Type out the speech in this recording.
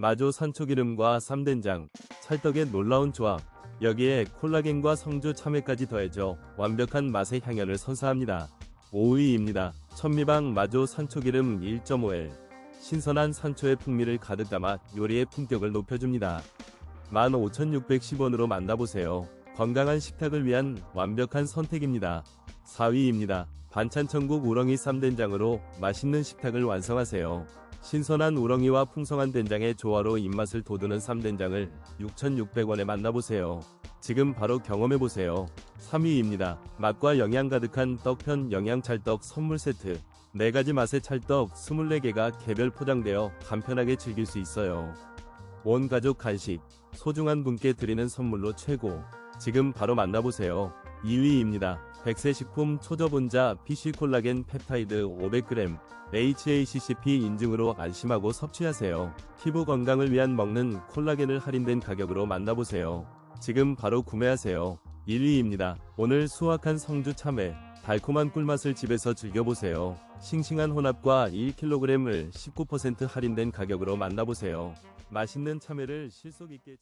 마조 산초기름과 쌈된장, 찰떡의 놀라운 조합. 여기에 콜라겐과 성주 참외까지 더해져 완벽한 맛의 향연을 선사합니다. 5위입니다. 천미방 마조 산초기름 1.5L. 신선한 산초의 풍미를 가득 담아 요리의 품격을 높여줍니다. 15,610원으로 만나보세요. 건강한 식탁을 위한 완벽한 선택입니다. 4위입니다. 반찬천국 우렁이 쌈된장으로 맛있는 식탁을 완성하세요. 신선한 우렁이와 풍성한 된장의 조화로 입맛을 돋우는 쌈된장을 6,600원에 만나보세요. 지금 바로 경험해보세요. 3위입니다. 맛과 영양 가득한 떡편 영양찰떡 선물 세트. 4가지 맛의 찰떡 24개가 개별 포장되어 간편하게 즐길 수 있어요. 온 가족 간식, 소중한 분께 드리는 선물로 최고. 지금 바로 만나보세요. 2위입니다. 백세 식품 초저분자 PC 콜라겐 펩타이드 500g HACCP 인증으로 안심하고 섭취하세요. 피부 건강을 위한 먹는 콜라겐을 할인된 가격으로 만나보세요. 지금 바로 구매하세요. 1위입니다. 오늘 수확한 성주 참외 달콤한 꿀맛을 집에서 즐겨보세요. 싱싱한 혼합과 1kg을 19% 할인된 가격으로 만나보세요. 맛있는 참외를 실속 있게